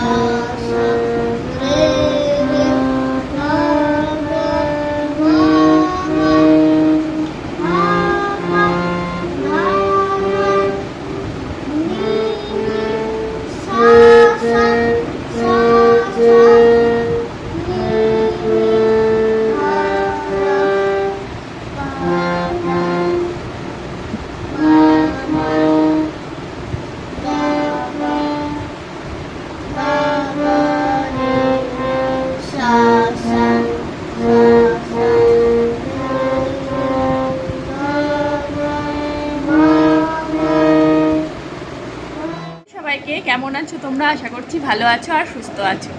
Amen. করছি ভালো আছো আর সুস্থ আছো।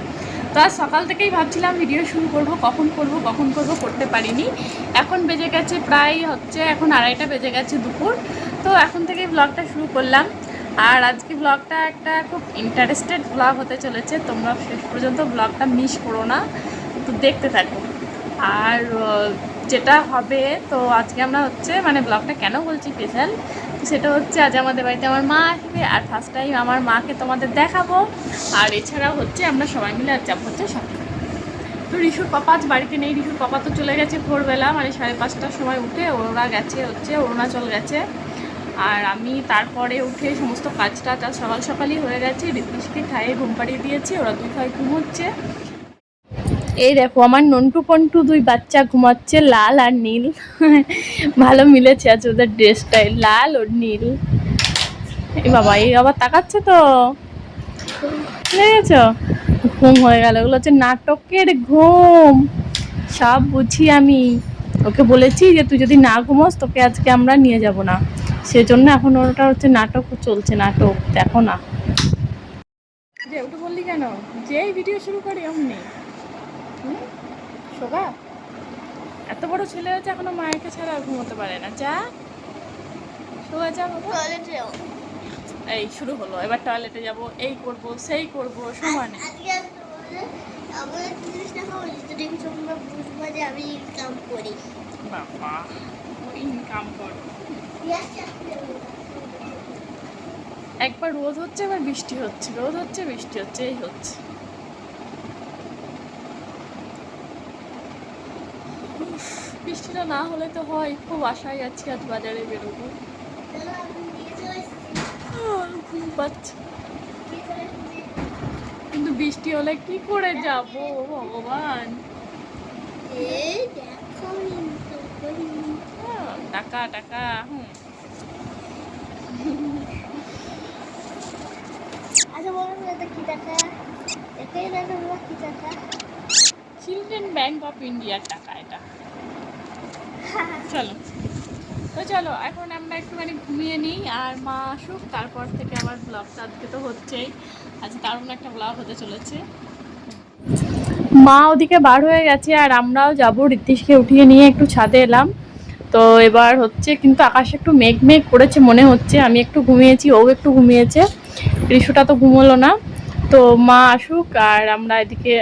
তো আজ সকাল থেকেই ভাবছিলাম ভিডিও শুরু করব, কখন করব কখন করব করতে পারিনি। এখন বেজে গেছে প্রায় হচ্ছে, এখন আড়াইটা বেজে গেছে দুপুর। তো এখন থেকেই ব্লগটা শুরু করলাম। আর আজকে ব্লগটা একটা খুব ইন্টারেস্টেড ব্লগ হতে চলেছে। তোমরা শেষ পর্যন্ত ব্লগটা মিস করো না তো দেখতে থাকো। আর যেটা হবে, তো আজকে আমরা হচ্ছে মানে ব্লগটা কেন বলছি স্পেশাল সেটা হচ্ছে আজ আমাদের বাড়িতে আমার মা আসবে আর ফার্স্ট টাইম আমার মাকে তোমাদের দেখাবো। আর এছাড়াও হচ্ছে আমরা সবাই মিলে আর যাব হচ্ছে শপিং তো রিশুর পাপা আজ বাড়িতে নেই, রিশুর পাপা তো চলে গেছে ভোরবেলা মানে সাড়ে পাঁচটার সময় উঠে ওরা গেছে হচ্ছে অরুণাচল গেছে। আর আমি তারপরে উঠে সমস্ত কাজ টাজ সকাল সকালই হয়ে গেছে রিতিশকে খাইয়ে ঘুম পাড়িয়ে দিয়েছি, ওরা দুই ভাই ঘুমোচ্ছে। এই দেখো, আমার নন্টু পন্টু দুই বাচ্চা ঘুমাচ্ছে, লাল আর নীল। ভালো মিলেছে আছে ওদের ড্রেসটাই লাল আর নীল। এই বাবা, এই আবার তাকাচ্ছে তো। দেখেছ ঘুম হয়ে গেল ওগুলো হচ্ছে নাটকের ঘুম। সব বুঝি আমি। ওকে বলেছি যে, তুই যদি না ঘুমোস, তোকে আজকে আমরা নিয়ে যাব না। সেজন্য এখন ওটা হচ্ছে নাটক, চলছে নাটক, দেখো না। যে ওটা বললি কেন? যেই ভিডিও শুরু করি হুম? শোভা? এত বড় ছেলে হয়েছে এখনও মায়েরকে ছাড়া আর ঘুমোতে পারে না। যা। শোভা যা বাবা। এই শুরু হলো। এবার টয়লেটে যাব। এই করব সেই করব। সমানে বাবা ইনকাম কর। একবার রোদ হচ্ছে এবার বৃষ্টি হচ্ছে। রোদ হচ্ছে বৃষ্টি হচ্ছে এই হচ্ছে। বৃষ্টিটা না হলে তো হয় খুব আশায় আছি আজ বাজারে বেরোবো। ঘুম পাচ্ছে কিন্তু বৃষ্টি হলে কি করে যাব ভগবান? টাকা টাকা হুম। আচ্ছা বলো না এটা কি টাকা? এটাই না তোমরা কি টাকা? চিলড্রেন ব্যাংক অফ টাকা এটা চলো। তো চলো, এখন আমরা একটুখানি ঘুমিয়ে নিই আর মা আসুক, তারপর থেকে আবার ব্লগটা আজকে তো হচ্ছেই। আজ দারুণ একটা ব্লগ হতে চলেছে। মা ওদিকে বার হয়ে গেছে আর আমরাও যাব ঋতিশকে উঠিয়ে নিয়ে একটু ছাদে এলাম। তো এবার হচ্ছে কিন্তু আকাশে একটু মেঘ মেঘ করেছে মনে হচ্ছে, আমি একটু ঘুমিয়েছি, ও একটু ঘুমিয়েছে। ঋষুটা তো ঘুমোলো না। তো মা আসুক আর আমরা এদিকে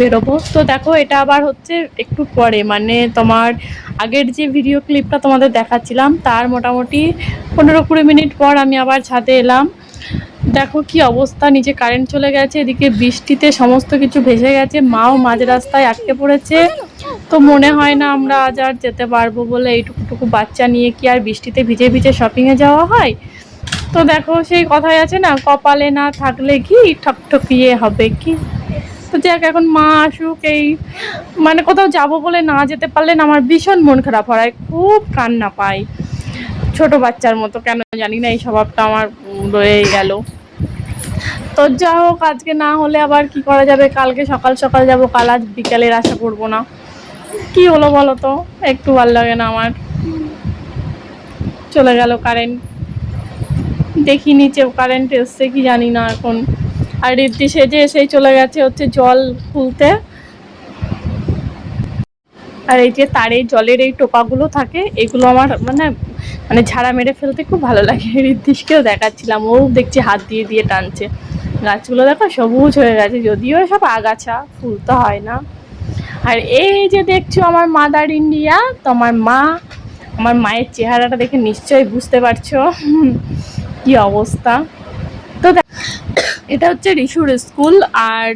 বেরোবো। তো দেখো, এটা আবার হচ্ছে একটু পরে। মানে তোমার আগের যে ভিডিও ক্লিপটা তোমাদের দেখাচ্ছিলাম, তার মোটামুটি পনেরো কুড়ি মিনিট পর আমি আবার ছাদে এলাম। দেখো কি অবস্থা, নিচে কারেন্ট চলে গেছে, এদিকে বৃষ্টিতে সমস্ত কিছু ভেসে গেছে, মাও মাঝ রাস্তায় আটকে পড়েছে। তো মনে হয় না আমরা আজ আর যেতে পারব বলে এইটুকুটুকু বাচ্চা নিয়ে কি আর বৃষ্টিতে ভিজে ভিজে শপিংয়ে যাওয়া হয়? তো দেখো, সেই কথাই আছে না, কপালে না থাকলে কি ঠকঠকিয়ে হবে কি? তো যাক এখন মা আসুক, এই মানে কোথাও যাব বলে না যেতে পারলে না, আমার ভীষণ মন খারাপ হয় খুব কান্না পাই। ছোট বাচ্চার মতো, কেন জানি না, এই স্বভাবটা আমার রয়ে গেল। তো যা হোক, আজকে না হলে আবার কি করা যাবে? কালকে সকাল সকাল যাব, কাল আজ বিকালের আশা করব না। কি হলো বলো তো? একটু ভালো লাগে না আমার। চলে গেল কারেন্ট দেখি নিচে কারেন্ট এসছে, কি জানি না এখন। আর ঋদ্ধি সেজে এসেই চলে গেছে হচ্ছে জল খুলতে আর এই যে তারে জলের এই টোপাগুলো থাকে, এগুলো আমার মানে মানে ঝাড়া মেরে ফেলতে খুব ভালো লাগে। ঋদ্ধিসকেও দেখাচ্ছিলাম ও দেখছি হাত দিয়ে দিয়ে টানছে। গাছগুলো দেখো সবুজ হয়ে গেছে, যদিও সব আগাছা, ফুল তো হয় না। আর এই যে দেখছ আমার মাদার ইন্ডিয়া, তো আমার মা, আমার মায়ের চেহারাটা দেখে নিশ্চয়ই বুঝতে পারছ। কি অবস্থা। এটা হচ্ছে রিশুর স্কুল আর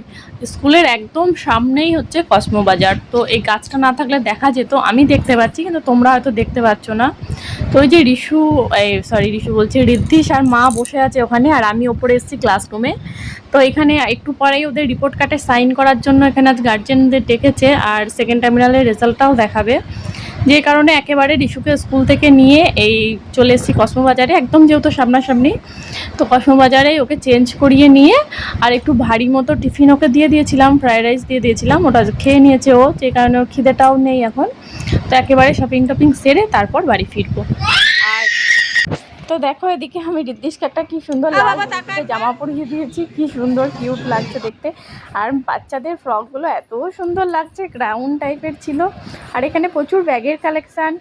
স্কুলের একদম সামনেই হচ্ছে কসমো বাজার। তো এই গাছটা না থাকলে দেখা যেত, আমি দেখতে পাচ্ছি, কিন্তু তোমরা হয়তো দেখতে পাচ্ছ না। তো ওই যে রিশু সরি রিশু বলছি ঋদ্ধিশ আর মা বসে আছে ওখানে, আর আমি ওপরে এসেছি ক্লাসরুমে তো এখানে একটু পরেই ওদের রিপোর্ট কার্ডে সাইন করার জন্য এখানে আজ গার্জেনদের ডেকেছে, আর সেকেন্ড টার্মিনালের রেজাল্টটাও দেখাবে। যে কারণে একেবারে রিশুকে স্কুল থেকে নিয়ে এই চলে এসেছি কসমোবাজারে, একদম যেহেতু সামনাসামনি। তো কসমোবাজারে ওকে চেঞ্জ করিয়ে নিয়ে আর একটু ভারী মতো টিফিন ওকে দিয়ে দিয়েছিলাম ফ্রায়েড রাইস দিয়ে দিয়েছিলাম, ওটা খেয়ে নিয়েছে ও, যে কারণে ওর খিদেটাও নেই এখন। তো একেবারে শপিং টপিং সেরে তারপর বাড়ি ফিরবো। তো দেখো এদিকে আমি রিদ্দিশকে একটা কি সুন্দর জামা পরিয়ে দিয়েছি কি সুন্দর কিউট লাগছে দেখতে। আর বাচ্চাদের ফ্রকগুলো এত সুন্দর লাগছে গ্রাউন্ড টাইপের ছিল। আর এখানে প্রচুর ব্যাগের কালেকশান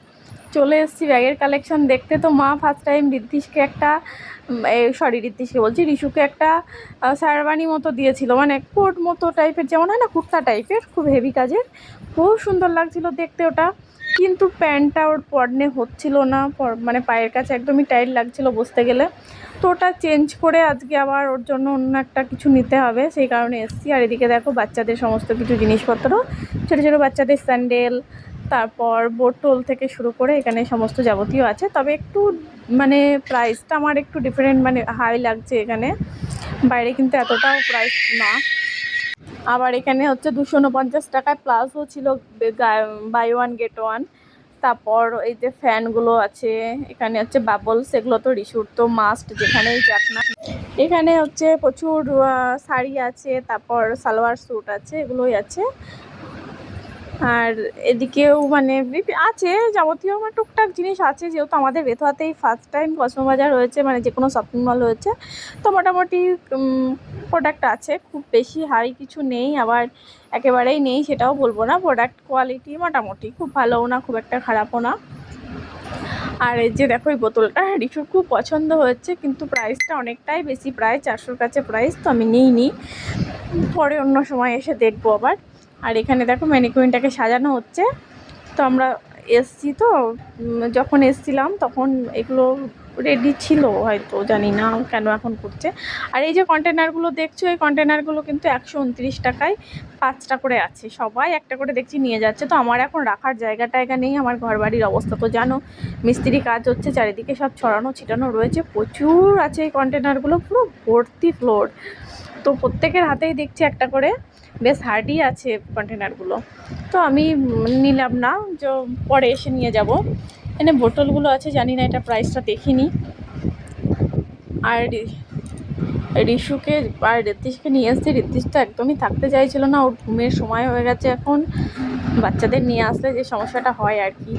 চলে এসেছি ব্যাগের কালেকশন দেখতে। তো মা ফার্স্ট টাইম রিদ্দিশকে একটা সরি রিদ্দিশকে বলছি রিশুকে একটা আহ, শারবানি মতো দিয়েছিল। মানে কোট মতো টাইপের যেমন হয় না কুর্তা টাইপের খুব হেভি কাজের। খুব সুন্দর লাগছিল দেখতে ওটা। কিন্তু প্যান্টটা ওর পরনে হচ্ছিল না মানে পায়ের কাছে একদমই টাইট লাগছিল বসতে গেলে। তো ওটা চেঞ্জ করে আজকে আবার ওর জন্য অন্য একটা কিছু নিতে হবে, সেই কারণে এসেছি। আর এদিকে দেখো বাচ্চাদের সমস্ত কিছু জিনিসপত্র, ছোটো ছোটো বাচ্চাদের স্যান্ডেল তারপর বোটল থেকে শুরু করে এখানে সমস্ত যাবতীয় আছে। তবে একটু মানে প্রাইসটা আমার একটু ডিফারেন্ট মানে হাই লাগছে এখানে। বাইরে কিন্তু এতটাও প্রাইস না। আবার এখানে হচ্ছে দুশো উনপঞ্চাশ টাকায় প্লাসও ছিল বাই ওয়ান গেট ওয়ান তারপর এই যে ফ্যানগুলো আছে, এখানে হচ্ছে বাবলস সেগুলো তো রিসুর তো মাস্ট যেখানেই যাক না। এখানে হচ্ছে প্রচুর শাড়ি আছে, তারপর সালোয়ার স্যুট আছে, এগুলোই আছে। আর এদিকেও মানে আছে, যাবতীয় আমার টুকটাক জিনিস আছে, যেহেতু আমাদের বেথুয়াতেই ফার্স্ট টাইম বাজার হয়েছে মানে যে কোনো শপিং মল হয়েছে, তো মোটামুটি প্রোডাক্ট আছে, খুব বেশি হাই কিছু নেই, আবার একেবারেই নেই সেটাও বলব না প্রোডাক্ট কোয়ালিটি মোটামুটি, খুব ভালোও না, খুব একটা খারাপও না। আর এই যে দেখো, এই বোতলটা রিসুর খুব পছন্দ হয়েছে, কিন্তু প্রাইসটা অনেকটাই বেশি, প্রায় চারশোর কাছে প্রাইস তো আমি নিইনি। পরে অন্য সময় এসে দেখব আবার। আর এখানে দেখো ম্যানিকুইনটাকে সাজানো হচ্ছে। তো আমরা এসছি তো যখন এসছিলাম তখন এগুলো রেডি ছিল হয়তো, জানি না কেন এখন করছে। আর এই যে কন্টেনারগুলো দেখছ, এই কন্টেনারগুলো কিন্তু একশো উনত্রিশ টাকায় পাঁচটা করে আছে। সবাই একটা করে দেখছি নিয়ে যাচ্ছে। তো আমার এখন রাখার জায়গা টায়গা নেই, আমার ঘর বাড়ির অবস্থা তো জানো। মিস্ত্রি কাজ হচ্ছে, চারিদিকে সব ছড়ানো ছিটানো রয়েছে। প্রচুর আছে এই কন্টেনারগুলো পুরো ভর্তি ফ্লোর তো প্রত্যেকের হাতেই দেখছি একটা করে। বেশ হার্ডই আছে কন্টেনারগুলো তো আমি নিলাম না, যে পরে এসে নিয়ে যাব। এখানে বোতলগুলো আছে, জানি না এটা প্রাইসটা দেখিনি। আর রিশুকে আর ঋতিশকে নিয়ে এসেছি। ঋতিশ তো একদমই থাকতে চাইছিল না, ওর ঘুমের সময় হয়ে গেছে এখন। বাচ্চাদের নিয়ে আসলে যে সমস্যাটা হয় আর কি।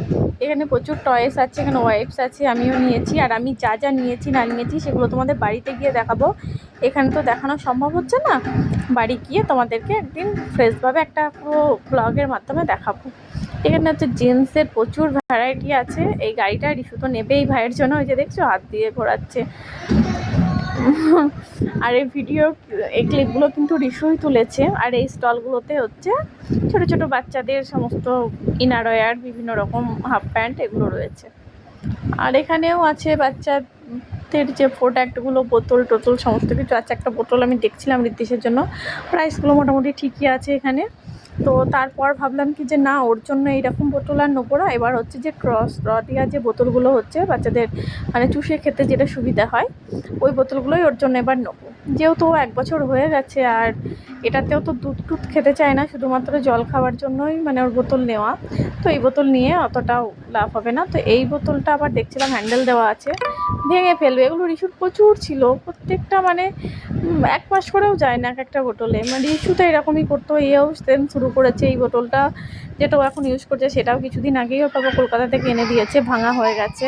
এখানে প্রচুর টয়েস আছে, এখানে ওয়াইপস আছে, আমিও নিয়েছি। আর আমি যা যা নিয়েছি, না নিয়েছি, সেগুলো তোমাদের বাড়িতে গিয়ে দেখাবো। এখানে তো দেখানো সম্ভব হচ্ছে না। বাড়ি গিয়ে তোমাদেরকে একদিন ফ্রেশভাবে একটা পুরো ব্লগের মাধ্যমে দেখাবো। এখানে হচ্ছে জেন্টসের প্রচুর ভ্যারাইটি আছে। এই গাড়িটা রিসু তো নেবে এই ভাইয়ের জন্য। ওই যে দেখছ, হাত দিয়ে ঘোরাচ্ছে। আর এই ভিডিও, এই ক্লিপগুলো কিন্তু রিসুই তুলেছে। আর এই স্টলগুলোতে হচ্ছে ছোট ছোট বাচ্চাদের সমস্ত ইনারওয়্যার বিভিন্ন রকম হাফ প্যান্ট এগুলো রয়েছে। আর এখানেও আছে বাচ্চাদের যে প্রোডাক্টগুলো বোতল টোতল, সমস্ত কিছু আছে। একটা বোতল আমি দেখছিলাম রিদ্দিশের জন্য। প্রাইসগুলো মোটামুটি ঠিকই আছে এখানে। তো তারপর ভাবলাম কি যে না, ওর জন্য এইরকম বোতল আর নেব না। এবার হচ্ছে যে ক্রস র দেওয়া যে বোতলগুলো হচ্ছে, বাচ্চাদের মানে চুষে খেতে যেটা সুবিধা হয়, ওই বোতলগুলোই ওর জন্য এবার নেব। যেহেতু এক বছর হয়ে গেছে আর এটাতেও তো দুধ টুধ খেতে চায় না, শুধুমাত্র জল খাওয়ার জন্যই মানে ওর বোতল নেওয়া। তো এই বোতল নিয়ে অতটাও লাভ হবে না। তো এই বোতলটা আবার দেখছিলাম হ্যান্ডেল দেওয়া আছে। ভেঙে ফেলবে। এগুলো রিসুর প্রচুর ছিল। প্রত্যেকটা মানে এক মাস করেও যায় না এক একটা বোতলে। মানে রিসু তো এরকমই করতো এও সেম শুরু করেছে এই বোতলটা, যেটা এখন ইউজ করছে, সেটাও কিছুদিন আগেই বাবা কলকাতা থেকে এনে দিয়েছে। ভাঙা হয়ে গেছে।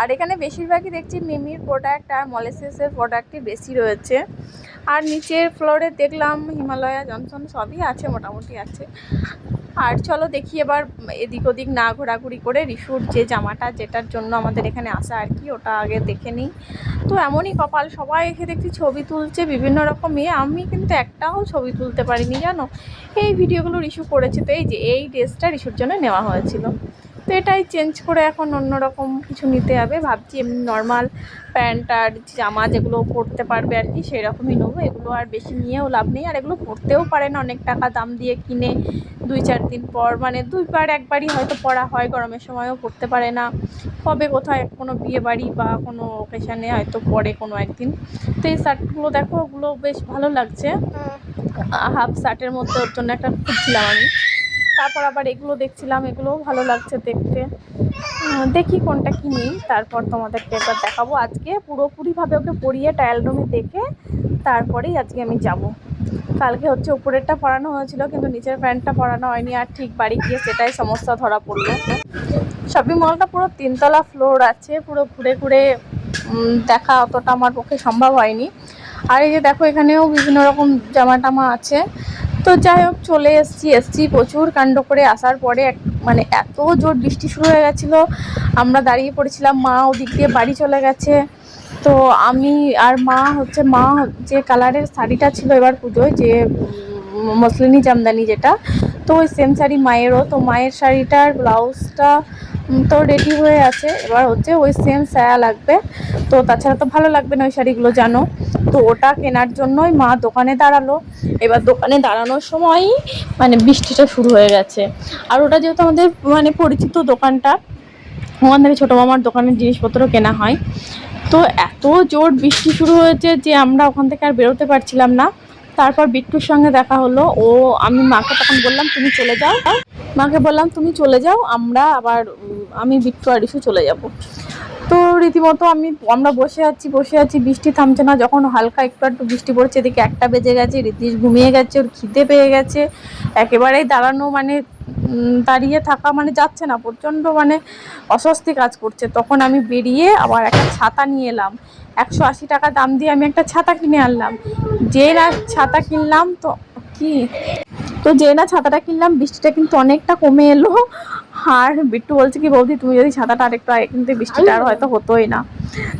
আর এখানে বেশিরভাগই দেখছি মিমির প্রোডাক্ট আর মলেসিসের প্রোডাক্টই বেশি রয়েছে। আর নিচের ফ্লোরে দেখলাম হিমালয়া জনসন সবই আছে, মোটামুটি আছে। আর চলো দেখি এবার এদিক ওদিক না ঘোরাঘুরি করে রিসুর যে জামাটা যেটার জন্য আমাদের এখানে আসা আর কি, ওটা আগে দেখে নিই। তো এমনই কপাল, সবাই এসে দেখছি ছবি তুলছে বিভিন্ন রকম ইয়ে আমি কিন্তু একটাও ছবি তুলতে পারিনি, জানো? এই ভিডিওগুলো রিসু করেছে তো এই যে এই ড্রেসটা রিসুর জন্য নেওয়া হয়েছিল। তো এটাই চেঞ্জ করে এখন অন্যরকম কিছু নিতে হবে। ভাবছি এমনি নর্মাল প্যান্ট আর জামা যেগুলো পরতে পারবে আর কি সেই রকমই নেব। এগুলো আর বেশি নিয়েও লাভ নেই। আর এগুলো পরতেও পারে না অনেক টাকা দাম দিয়ে কিনে দুই চার দিন পর মানে দুইবার একবারই হয়তো পরা হয় গরমের সময়ও পরতে পারে না। কবে কোথায় কোনো বিয়ে বাড়ি বা কোনো ওকেশানে হয়তো পরে কোনো একদিন। তো এই শার্টগুলো দেখো ওগুলো বেশ ভালো লাগছে। হাফ শার্টের মধ্যে ওর জন্য একটা খুঁজছিলাম আমি। তারপর আবার এগুলো দেখছিলাম, এগুলোও ভালো লাগছে দেখতে। দেখি কোনটা কিনি তারপর তোমাদেরকে এবার দেখাবো। আজকে পুরোপুরিভাবে ওকে পরিয়ে ট্রায়াল রুমে দেখে তারপরেই আজকে আমি যাব। কালকে হচ্ছে উপরেরটা পরানো হয়েছিল, কিন্তু নিচের প্যান্টটা পরানো হয়নি, আর ঠিক বাড়ি গিয়ে সেটাই সমস্যা ধরা পড়ল। শপিং মলটা পুরো তিনতলা ফ্লোর আছে, পুরো ঘুরে ঘুরে দেখা অতটা আমার পক্ষে সম্ভব হয়নি। আর এই যে দেখো, এখানেও বিভিন্ন রকম জামা টামা আছে। তো যাই হোক, চলে এসছি এসছি প্রচুর কাণ্ড করে আসার পরে এক- মানে এত জোর বৃষ্টি শুরু হয়ে গেছিল। আমরা দাঁড়িয়ে পড়েছিলাম, মা ওদিক দিয়ে বাড়ি চলে গেছে। তো আমি আর মা হচ্ছে, মা যে কালারের শাড়িটা ছিল এবার পুজোয়, যে মসলিনী জামদানি যেটা, তো ওই সেম শাড়ি মায়েরও। তো মায়ের শাড়িটার ব্লাউজটা তো রেডি হয়ে আছে। এবার হচ্ছে ওই সেম সায়া লাগবে। তো তাছাড়া তো ভালো লাগবে না ওই শাড়িগুলো, জানো? তো ওটা কেনার জন্যই মা দোকানে দাঁড়াল। এবার দোকানে দাঁড়ানোর সময়ই মানে বৃষ্টিটা শুরু হয়ে গেছে। আর ওটা যেহেতু আমাদের মানে পরিচিত দোকানটা ওখান থেকে ছোটো মামার দোকানের জিনিসপত্র কেনা হয়। তো এত জোর বৃষ্টি শুরু হয়েছে যে আমরা ওখান থেকে আর বেরোতে পারছিলাম না। তারপর বিট্টুর সঙ্গে দেখা হলো। ও, আমি মাকে তখন বললাম, তুমি চলে যাও। মাকে বললাম, তুমি চলে যাও, আমরা আবার আমি বিট্টু আর ইস্যু চলে যাব। তো রীতিমতো আমি, আমরা বসে আছি বসে আছি, বৃষ্টি থামছে না, যখন হালকা একটু একটু বৃষ্টি পড়ছে, এদিকে একটা বেজে গেছে রীতিশ ঘুমিয়ে গেছে, ওর খিদে পেয়ে গেছে, একেবারেই দাঁড়ানো মানে দাঁড়িয়ে থাকা মানে যাচ্ছে না, প্রচণ্ড মানে অস্বস্তি কাজ করছে। তখন আমি বেরিয়ে আবার একটা ছাতা নিয়ে এলাম, একশো আশি টাকা দাম দিয়ে আমি একটা ছাতা কিনে আনলাম। যে না ছাতা কিনলাম, তো কি তো যে না ছাতাটা কিনলাম, বৃষ্টিটা কিন্তু অনেকটা কমে এলো। আর বিট্টু বলছে কি, বৌদি, তুমি যদি ছাতাটা আরেকটু কিন্তু, বৃষ্টিটা আর হয়তো হতোই না।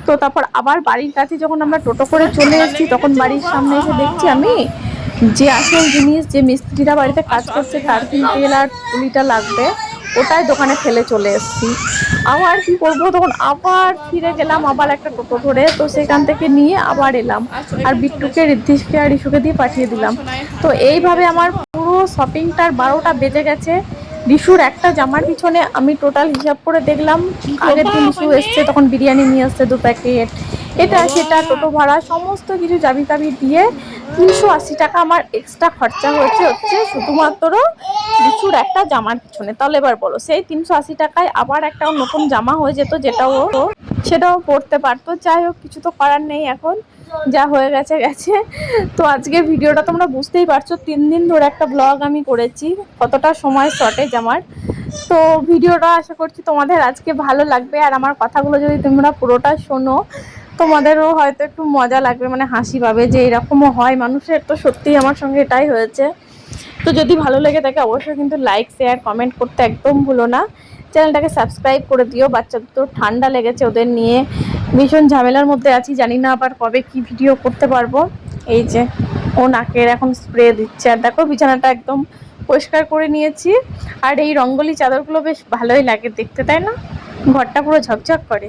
তো তারপর আবার বাড়ির কাছে যখন আমরা টোটো করে চলে এসেছি, তখন বাড়ির সামনে এসে দেখছি আমি যে আসল জিনিস যে মিস্ত্রিরা বাড়িতে কাজ করছে, তার কিন্তু আর পুলিটা লাগবে, ওটাই দোকানে ফেলে চলে এসেছি। আবার কি করব? তখন আবার ফিরে গেলাম, আবার একটা টোটো ধরে, তো সেখান থেকে নিয়ে আবার এলাম। আর বিট্টুকে ঋদ্ধিশকে আর ইস্যুকে দিয়ে পাঠিয়ে দিলাম। তো এইভাবে আমার শপিংটার বারোটা বেজে গেছে। রিশুর একটা জামার পিছনে আমি টোটাল হিসাব করে দেখলাম আগের দিন ইস্যু এসছে তখন বিরিয়ানি নিয়ে আসছে দু প্যাকেট। এটা সেটা টোটো ভাড়া সমস্ত কিছু জাবি তাবি দিয়ে তিনশো আশি টাকা আমার এক্সট্রা খরচা হয়েছে হচ্ছে শুধুমাত্র লিচুর একটা জামার পিছনে। তাহলে এবার বলো সেই তিনশো আশি টাকায় আবার একটা নতুন জামা হয়ে যেত যেটাও সেটাও পরতে পারতো। যাই হোক কিছু তো করার নেই এখন। যা হয়ে গেছে গেছে। তো আজকে ভিডিওটা তোমরা বুঝতেই পারছ, তিন দিন ধরে একটা ব্লগ আমি করেছি, কতটা সময় শর্টেজ আমার। তো ভিডিওটা আশা করছি তোমাদের আজকে ভালো লাগবে, আর আমার কথাগুলো যদি তোমরা পুরোটা শোনো, তোমাদেরও হয়তো একটু মজা লাগবে মানে হাসি পাবে যে এরকমও হয়। মানুষের তো সত্যিই আমার সঙ্গে এটাই হয়েছে। তো যদি ভালো লেগে থাকে, অবশ্যই কিন্তু লাইক শেয়ার কমেন্ট করতে একদম ভুলো না। চ্যানেলটাকে সাবস্ক্রাইব করে দিও, বাচ্চাদের তো ঠান্ডা লেগেছে ওদের নিয়ে। ভীষণ ঝামেলার মধ্যে আছি, জানি না আবার কবে কি ভিডিও করতে পারব। এই যে, ও নাকের এখন স্প্রে দিচ্ছে। আর দেখো, বিছানাটা একদম পরিষ্কার করে নিয়েছি। আর এই রঙ্গলি চাদরগুলো বেশ ভালোই লাগে দেখতে, তাই না? ঘরটা পুরো ঝকঝক করে।